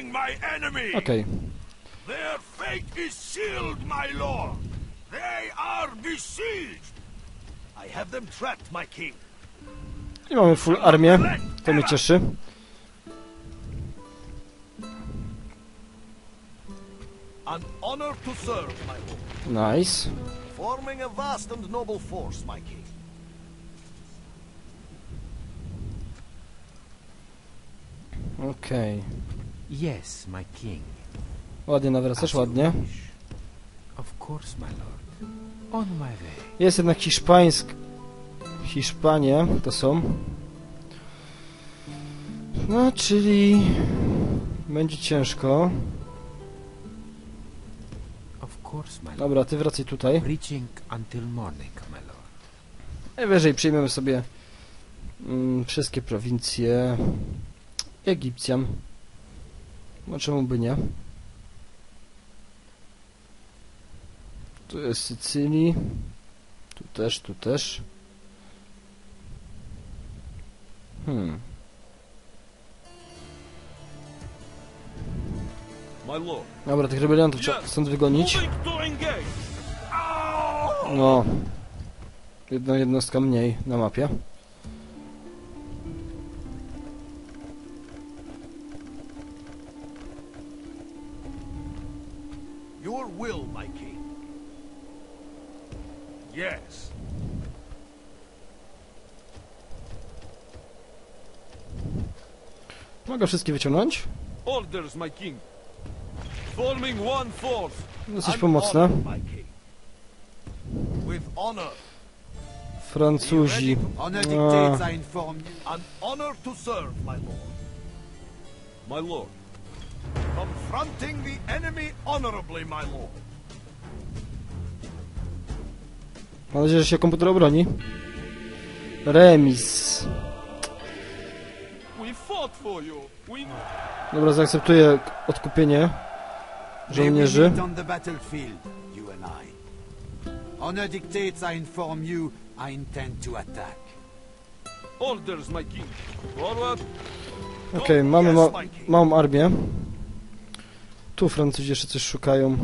killing my enemy. Okej. Their fate is sealed, my lord. They are besieged. I have them trapped, my king. I mamy full armię. To mnie cieszy. An honor to serve, my lord. Nice. Forming a vast and noble force, my king. Okej. Yes, my king. Ładnie nawracasz, ładnie. Of course, my lord. On my way. Jest jednak hiszpańsk... Hiszpanie to są. No, czyli... Będzie ciężko. Of course, my lord. Dobra, ty wracaj tutaj. Reaching until morning, my lord. Najwyżej przyjmiemy sobie mm, wszystkie prowincje Egipcjan. No czemu by nie? Tu jest Sycylii. Tu też, tu też. Hmm. Dobra, tych rebeliantów trzeba stąd wygonić. No. Jedna jednostka mniej na mapie. Yes. Mogę wszystkie wyciągnąć. Orders, my king. Forming one force. Dosyć An pomocne. honor, my. With honor. Francuzi. Honor A. dictates I inform you. An honor to serve, my lord. My lord. Confronting the enemy honorably, my lord. Mam nadzieję, że się komputer obroni. Remis. Dobra, zaakceptuję odkupienie żołnierzy. Honor dictates I inform you I intend to attack. orders, my king. Forward. Okej, mamy ma małą armię. Tu Francuzi jeszcze coś szukają.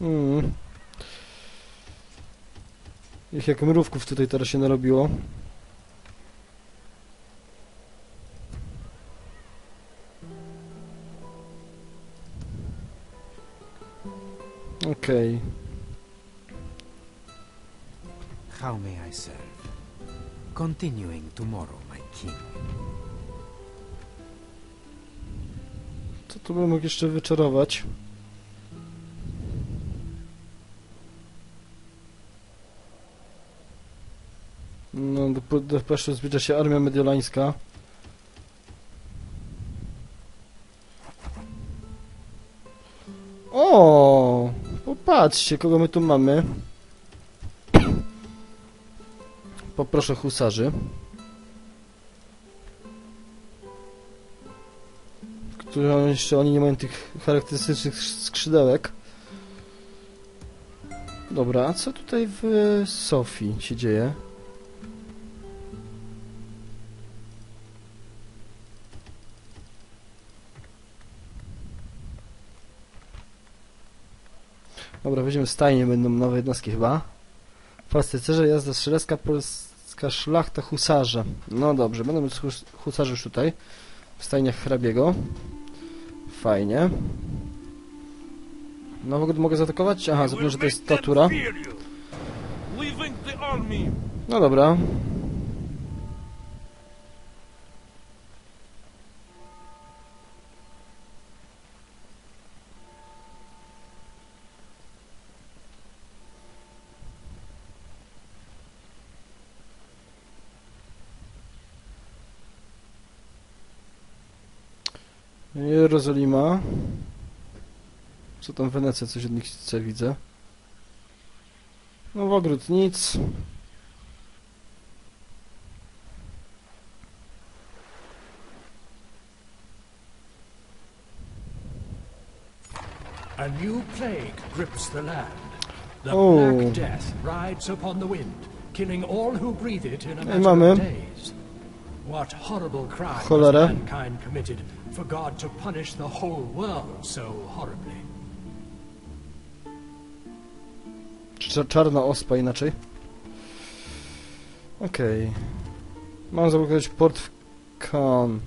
Mm. Ich jak mrówków tutaj teraz się narobiło. Okej. How may I serve? Continuing tomorrow, my king. Co tu bym mógł jeszcze wyczarować? Budapesztu zbliża się armia mediolańska. O, popatrzcie, kogo my tu mamy. Poproszę husarzy. które jeszcze oni nie mają tych charakterystycznych skrzydełek. Dobra, a co tutaj w Sofii się dzieje? Dobra, weźmiemy stajnie, będą nowe jednostki chyba. Pastycerze, jazda strzelecka, polska szlachta, husarze. No dobrze, będą hus husarze już tutaj. W stajniach hrabiego. Fajnie. No w ogóle mogę zaatakować? Aha, zapomniałem, że to jest tatura. No dobra. Jerozolima. Co tam Wenecja? Coś od nich chce, widzę. No w ogród nic. A new plague grips the land. The Oh. Black Death rides upon the wind, killing all who breathe it in a matter of days. What horrible crime Cholera. has mankind committed for God to punish the whole world so horribly? Cza- Czarna ospa inaczej. Okej. Mam zablokować port w Cannes.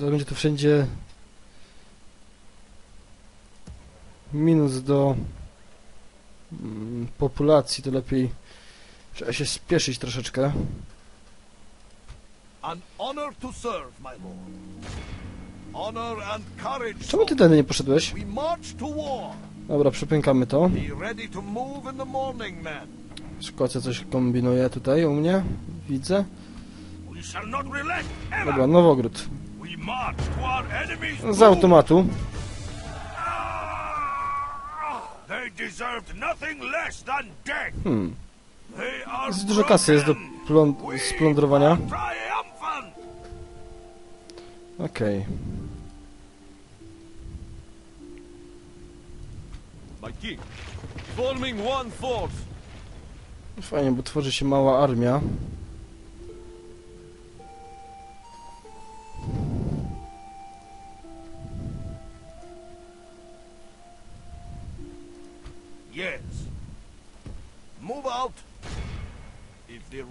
To będzie tu wszędzie minus do mm, populacji, to lepiej trzeba się spieszyć troszeczkę. An honor to serve, my lord. Honor and courage. Czemu ty tędy nie poszedłeś? We march to war. Dobra, przepękamy to. Be ready to move in the morning, men. Szkocja coś kombinuje tutaj u mnie. Widzę. Dobra, Nowogród. Z automatu. Death. Hmm. Jest dużo kasy jest do plon- splądrowania. Okej. One force. Fajnie, bo tworzy się mała armia.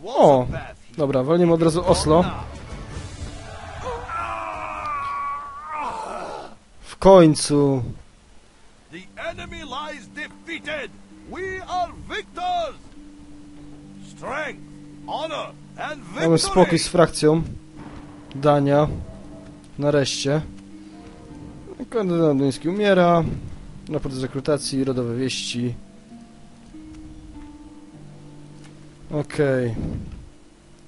O, Dobra, walniemy od razu Oslo. Victory. Mamy spokój z frakcją. Dania. Nareszcie. Kandydat duński umiera. Raport z rekrutacji, rodowe wieści. Okej.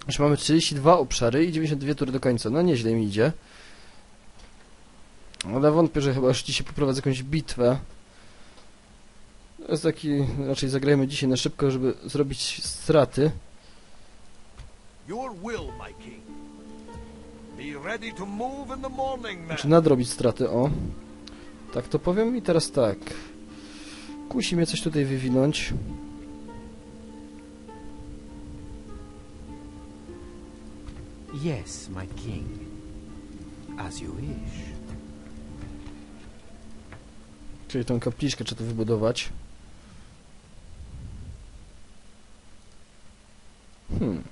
Już mamy 32 obszary i 92 tury do końca. No nieźle mi idzie. Ale wątpię, że chyba już dzisiaj poprowadzę jakąś bitwę. To jest taki... Raczej zagrajmy dzisiaj na szybko, żeby zrobić straty. Znaczy nadrobić straty, o. Tak to powiem i teraz tak. Kusi mnie coś tutaj wywinąć. Yes, my king. As you wish. Czyli tą kapliczkę trzeba tu wybudować. Hmm.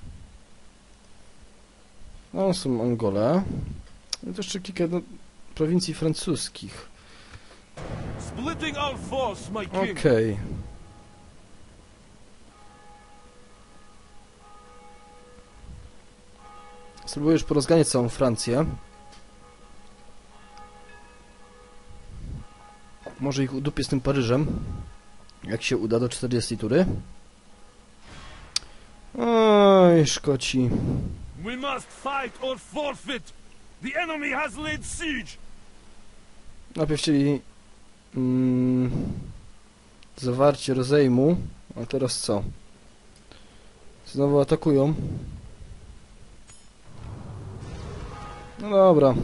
No, są Angole. I to jeszcze kilka no, prowincji francuskich. Okej. Spróbuję już porozganiać całą Francję. Może ich udupię z tym Paryżem. Jak się uda do 40 tury. Oj, Szkoci. We must fight or forfeit. The enemy has laid siege. Najpierw chcieli mm, zawarcie rozejmu, a teraz co? Znowu atakują. No dobra,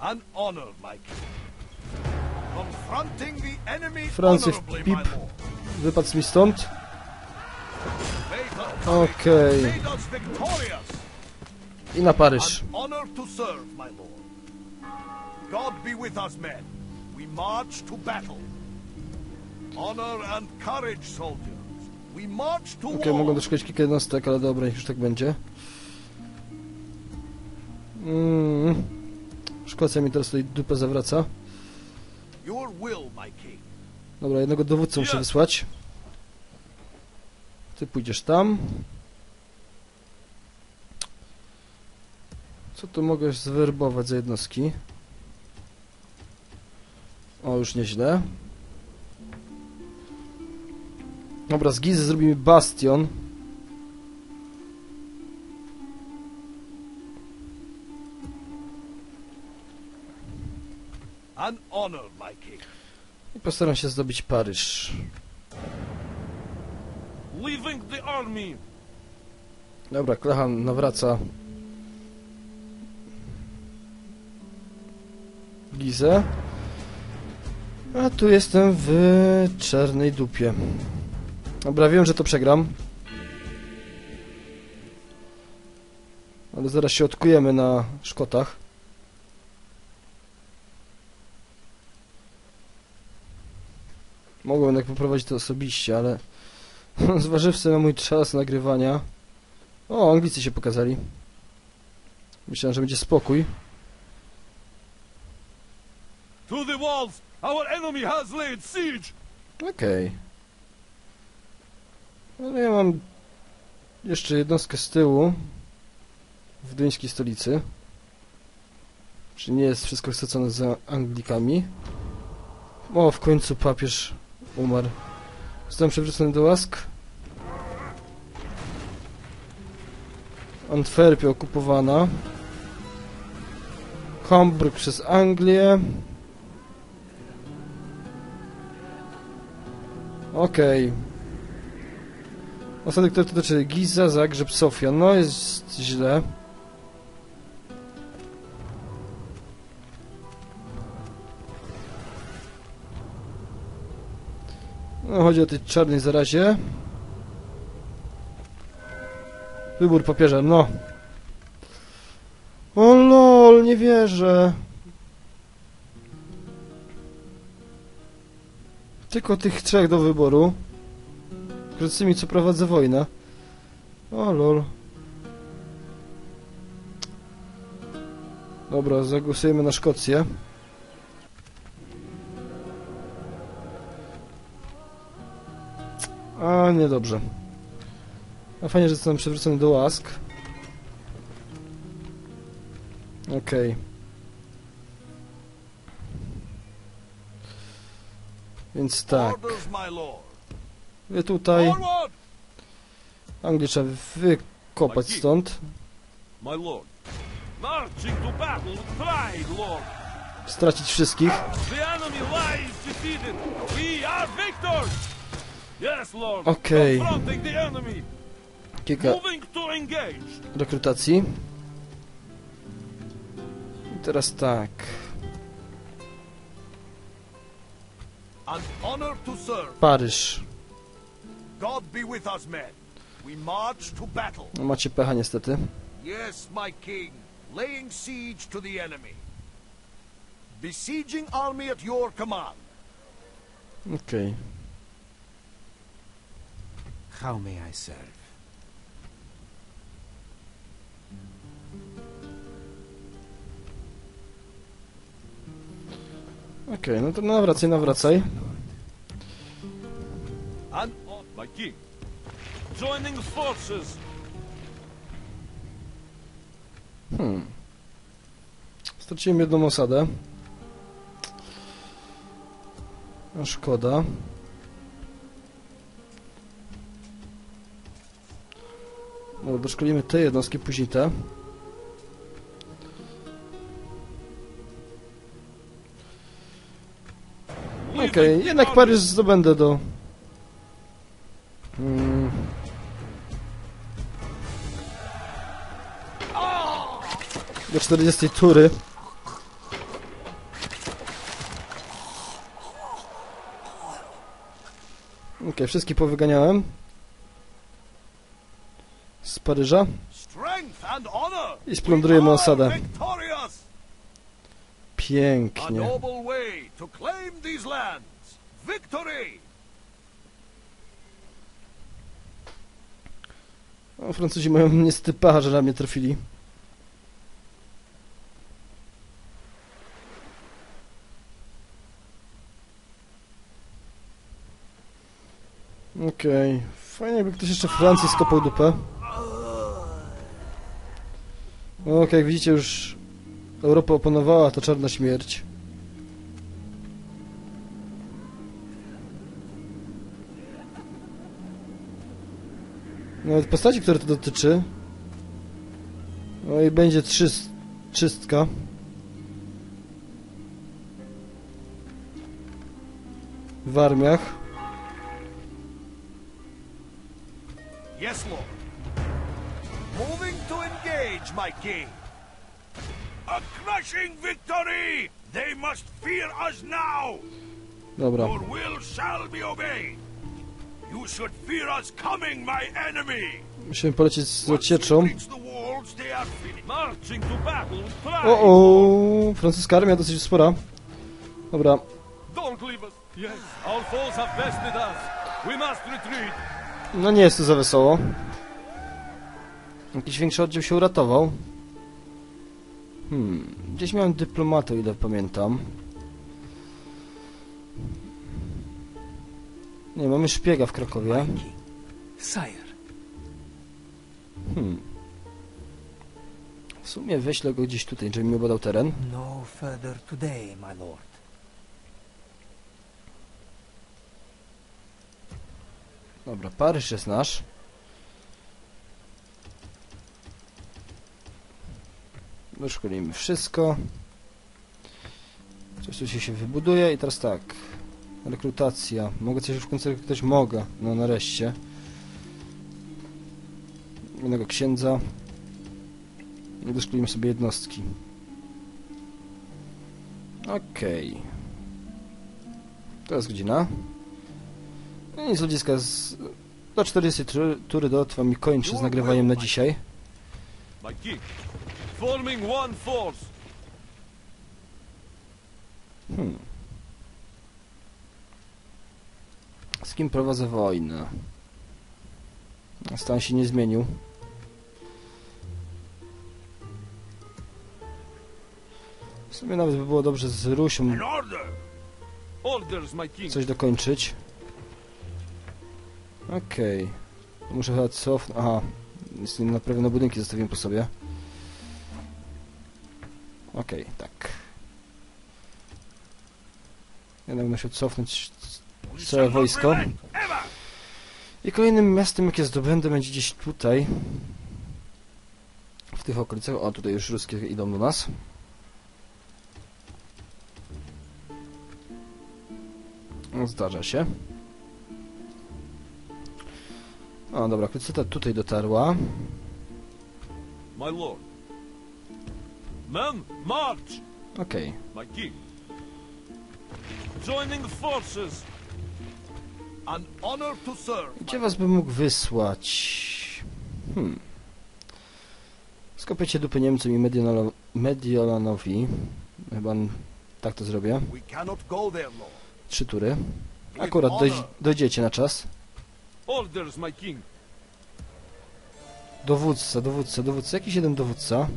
An honor, my Francis Pip. wypadł mi stąd. Okej. victorious. I na Paryż. God be with us, men. We march to battle. Honor and courage, soldiers. We march to Okej, war. mogą doszukać kilka jednostek, ale dobra, już tak będzie. Mm. Szkocja mi teraz tutaj dupę zawraca. Dobra, jednego dowódcę muszę wysłać. Ty pójdziesz tam. Co tu mogę zwerbować za jednostki? O, już nieźle. Dobra, z Gizy zrobimy bastion. I postaram się zdobyć Paryż. Leaving the army. Dobra, Klechan nawraca Gizę. A tu jestem w czarnej dupie. Dobra, wiem, że to przegram. Ale zaraz się odkujemy na Szkotach. Jednak poprowadzić to osobiście, ale zważywszy na mój czas nagrywania... O, Anglicy się pokazali. Myślałem, że będzie spokój. To the walls! Our enemy has laid siege! Okej. Ale ja mam jeszcze jednostkę z tyłu w duńskiej stolicy. Czy nie jest wszystko wsadzone za Anglikami? O, w końcu papież umarł. Zostałem przywrócony do łask. Antwerpia okupowana. Hamburg przez Anglię. Okej. Osady, które to dotyczy Giza, Zagrzeb, Sofia. No jest źle. No, chodzi o tej czarnej zarazie. Wybór papieża, no. O lol, nie wierzę. Tylko tych trzech do wyboru. Wkrótce mi co prowadzę wojnę. O lol. Dobra, zagłosujemy na Szkocję. A, niedobrze. A fajnie, że zostałem przywrócony do łask. Okej. Więc tak. Wy tutaj! Anglię trzeba wykopać stąd. Stracić wszystkich. The enemy lies defeated! We are victors! Yes, lord! Okej. Confronting the enemy! Kilka Moving to engage! rekrutacji. I teraz tak. An honor to serve! Paryż. God be with us, men! We march to battle! No, macie pecha niestety. Yes, my king, laying siege to the enemy. Besieging army at your command. Okej. How may I serve? Okej, no to nawracaj, nawracaj. And oh, my king, joining forces. Hmm. Straciłem jedną osadę. A szkoda. No, doszkolimy te jednostki, później te. Okej, jednak Paryż zdobędę do... Mm. Do 40 tury. Okej, wszystkich powyganiałem. Paryża. I splądrujemy osadę. Pięknie. O, Francuzi mają niestety pecha, że na mnie trafili. Okej. Fajnie jakby ktoś jeszcze Francji skopał dupę. No, jak widzicie już Europa opanowała ta czarna śmierć. Nawet postaci, które to dotyczy. No i będzie trzyst, czystka. W armiach. Yes, lord. Moving to engage, my king. A crushing victory! They must fear us now! Dobra. Your will shall be obeyed! You should fear us coming, my enemy! Musimy polecieć z ocieczą. O, o, francuska armia dosyć spora. Dobra, Don't leave us. Yes, our foes have bested us. We must retreat. no nie jest to za wesoło. Jakiś większy oddział się uratował. Hmm, gdzieś miałem dyplomatę, o ile pamiętam. Nie, mamy szpiega w Krakowie. Sire, Hmm. W sumie wyślę go gdzieś tutaj, żeby mi obadał teren. no further today, my lord. Dobra, Paryż jest nasz. Wyszkolimy wszystko. Coś tu się, wybuduje i teraz tak. Rekrutacja. Mogę coś w końcu rekrutować? Mogę. No nareszcie. Jednego księdza. I doszkolimy sobie jednostki. Okej. To jest godzina. No nic ludziska, z... do 40 tru- tury dotrwa mi kończy z nagrywaniem na dzisiaj. Forming one force. Hmm. Z kim prowadzę wojnę? Stan się nie zmienił. W sumie nawet by było dobrze z Rusią coś dokończyć. Okej. Muszę chyba cofnąć. Aha. Jest naprawione budynki zostawiłem po sobie. Okej, tak. Ja będę musiał cofnąć Całe wojsko. I kolejnym miastem, jakie zdobędę, będzie gdzieś tutaj. W tych okolicach. O, tutaj już ruskie idą do nas. No, Zdarza się. O, dobra, krucyta tutaj dotarła. My lord. Men, march! Okej. My king. Joining forces. An honor to serve. Gdzie was bym mógł wysłać? Hmm. Skopiecie dupy Niemcom i Mediolano- Mediolanowi. Chyba n- tak to zrobię. We cannot go there, lord. Trzy tury. Akurat doj dojdziecie na czas. Orders, my king. Dowódca, dowódca, dowódca. Jakiś jeden dowódca.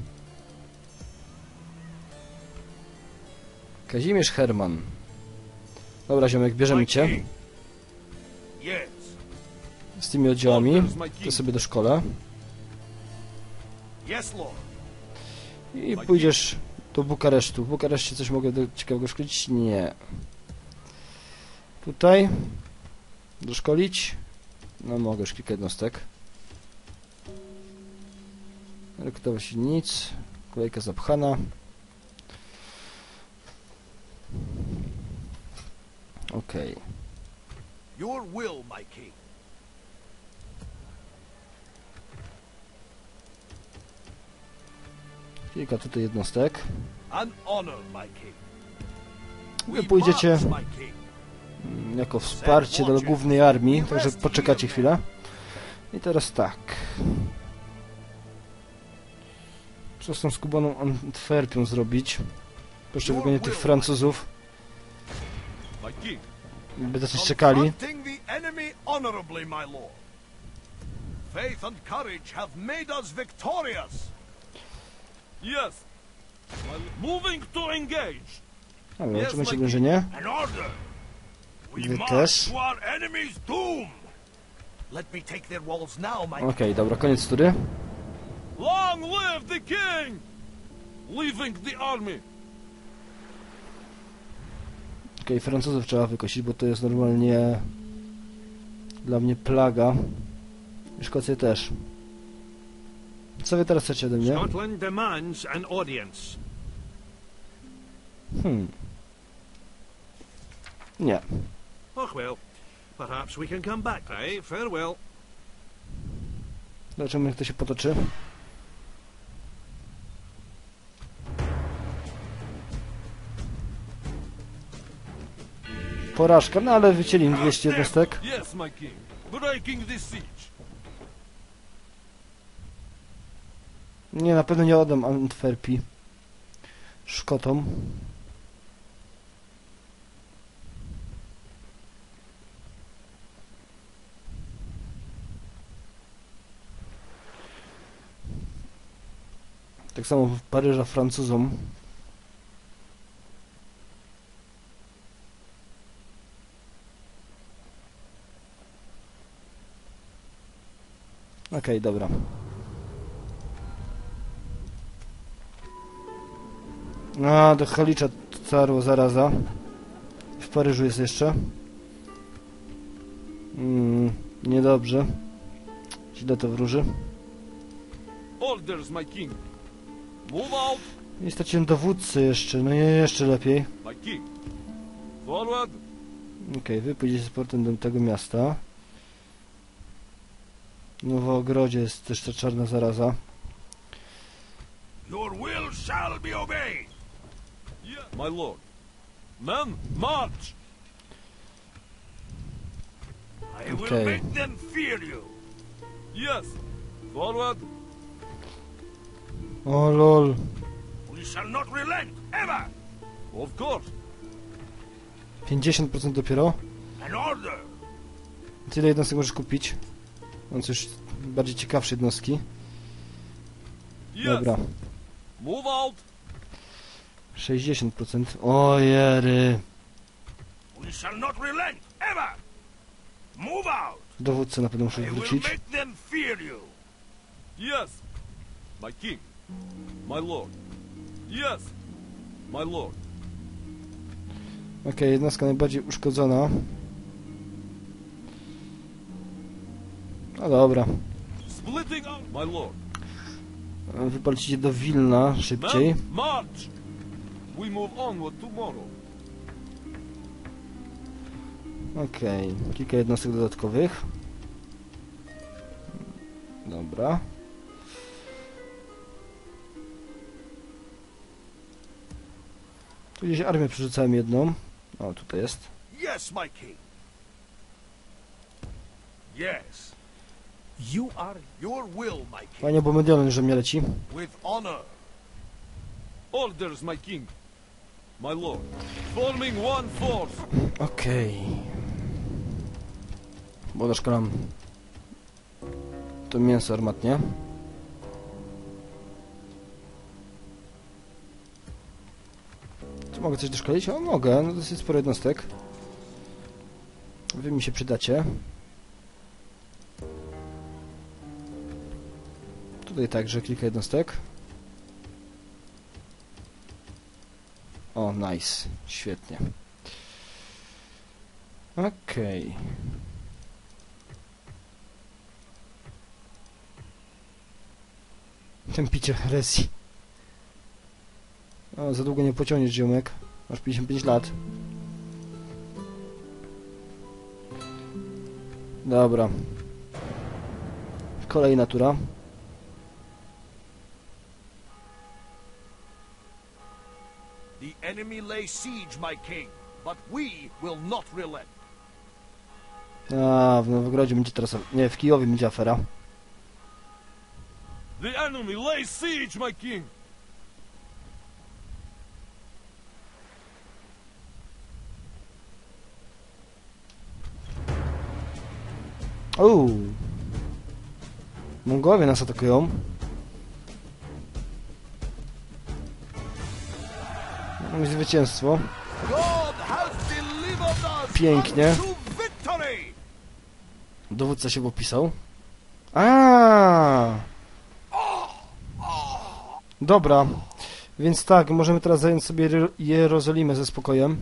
Kazimierz Herman. Dobra, ziomek, bierzemy My cię z tymi oddziałami. To sobie do szkoły. I pójdziesz do Bukaresztu. W Bukareszcie coś mogę do ciekawego szkolić? Nie. Tutaj? Doszkolić? No mogę już kilka jednostek. Rekrutować nic. Kolejka zapchana. Okej. Your will, my king. Kilka tutaj jednostek. An honor, my king. Wy pójdziecie mm, jako wsparcie dla głównej armii, także poczekacie chwilę. I teraz tak. Co z tą skubaną Antwerpią zrobić? Proszę wygonić tych Francuzów. By coś czekali. Faith and courage have made us victorious. Yes. My Moving to engage. Ale Yes, otrzymać my order. We Wy też. Okej, dobra, koniec tury. Long live the king! Leaving the army. Okej, Francuzów trzeba wykosić, bo to jest normalnie dla mnie plaga. I Szkocję też. Co wy teraz chcecie ode mnie? Scotland demands an audience. Hmm. Nie. Oh well, perhaps we can come back. Aye, farewell. Zobaczymy jak to się potoczy. Porażka, no ale wycięli im 200 jednostek. Nie, na pewno nie oddam Antwerpii. Szkotom. Tak samo w Paryża Francuzom. Okej, dobra. A, do Halicza carło zaraza. W Paryżu jest jeszcze. Mm, niedobrze. Źle to wróży. I straciłem dowódcę jeszcze, no nie, jeszcze lepiej. Okej, wy pójdziecie z portem do tego miasta. No w ogrodzie jest też ta czarna zaraza. Your will shall be obeyed. My lord. Men, march! I will Okay. make them fear you. Yes. Forward. O lol. We shall not relent, ever. Of course. 50% dopiero. An order. Tyle jednostek możesz kupić. Mam coś bardziej ciekawsze jednostki. Dobra. Move out. 60%. O jery. We shall not relent, ever. Move out. Dowódcę na pewno muszę wrócić. Yes, my king, my lord. Yes, my lord. Okej, jednostka najbardziej uszkodzona. No dobra. Wypalcie do Wilna szybciej. Okej, kilka jednostek dodatkowych. Dobra. Tu gdzieś armię przerzucałem jedną. O, tutaj jest. Yes, my king. Yes. You are Your will, my king. Panie Bomedionen, że mnie leci. With honor. Orders, my king. My lord. Forming one force. Okej. Bo doszkolam to mięso armatnie. Czy mogę coś doszkolić? O, mogę. No dosyć sporo jednostek. Wy mi się przydacie. Tutaj także kilka jednostek. O, nice. Świetnie. Okej. Tępicie heresji. O, za długo nie pociągniesz, ziomek. Masz 55 lat. Dobra. Kolejna tura. Enemy lay siege, my king, but we will not relent. A, w Nowogrodzie będzie teraz... Nie, w Kijowie będzie afera. The enemy lay siege, my king. Uuu. Mongołowie nas atakują. Mamy zwycięstwo. Pięknie. Dowódca się popisał. A. Dobra. Więc tak, możemy teraz zająć sobie Jer- Jerozolimę ze spokojem.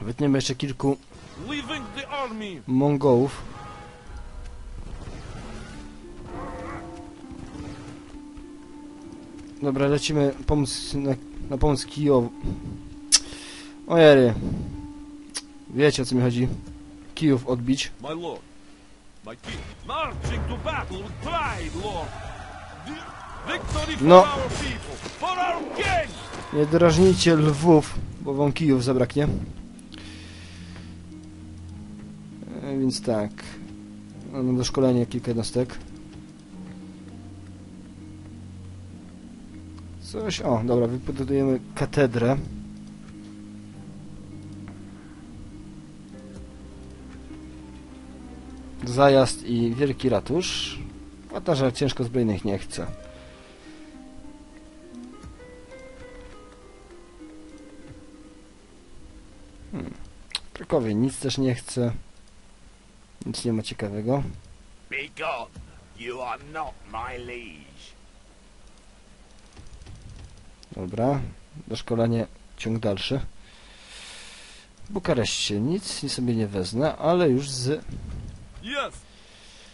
Wytniemy jeszcze kilku. Mongołów. Dobra, lecimy pomóc na, na pomoc Kijowu. Ojery. Wiecie o co mi chodzi. Kijów odbić. My lord, my king, marching to battle with pride, lord. Vi- Victory for No. our people, for our king. Nie drażnijcie lwów, bo wam kijów zabraknie. E, więc tak. Mamy do szkolenia kilka jednostek. Coś, o, dobra, wybudujemy katedrę. Zajazd i wielki ratusz. A ta, że ciężko zbrojnych nie chce. Hmm. Krakowie nic też nie chce. Nic nie ma ciekawego. Be gone. You are not my liege. Dobra, doszkolenie ciąg dalszy. W Bukareszcie nic i sobie nie wezmę, ale już z Yes.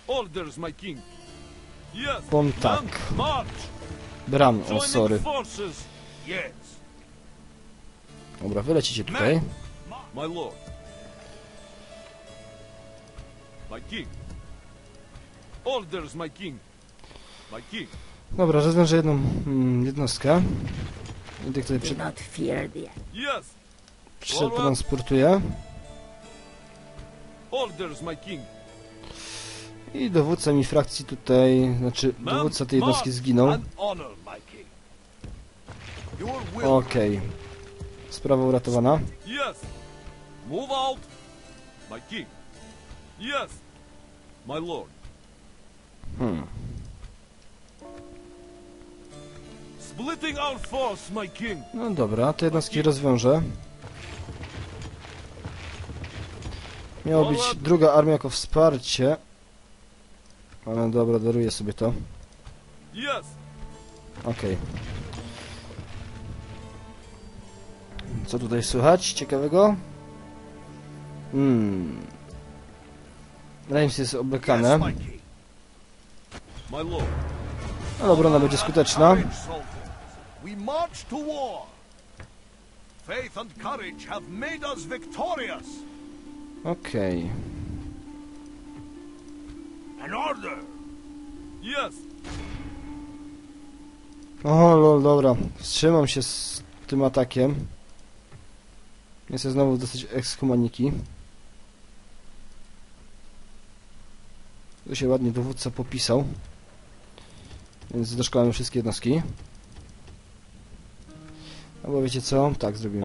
Orders, my king. Yes. Men, March. Bram, o sorry. Dobra, wylecicie tutaj. My lord. My king. Orders, my king. My king. Dobra, rozwiążę jedną mm, jednostkę. I tych tutaj Do prze, not fear the Yes. przetransportuję. Orders, my king. I dowódca mi frakcji tutaj, znaczy dowódca tej jednostki zginął. and honor, my king. Your will. Okej. Sprawa uratowana. Yes. Move out. My king. Yes. My lord. Hmm. No dobra, te jednostki rozwiążę. Miało być druga armia jako wsparcie. Ale dobra, daruję sobie to. Yes. Okej. Co tutaj słychać ciekawego? Hmm. Reims jest oblekane. Ale obrona będzie skuteczna. We march to war. Faith and courage have made us victorious. Okej. An order. Yes. O, lol, dobra. Wstrzymam się z tym atakiem. Nie chcę znowu dostać ekshumaniki. Tu się ładnie dowódca popisał. Więc doszkolamy wszystkie jednostki. Albo wiecie co? Tak, zrobimy.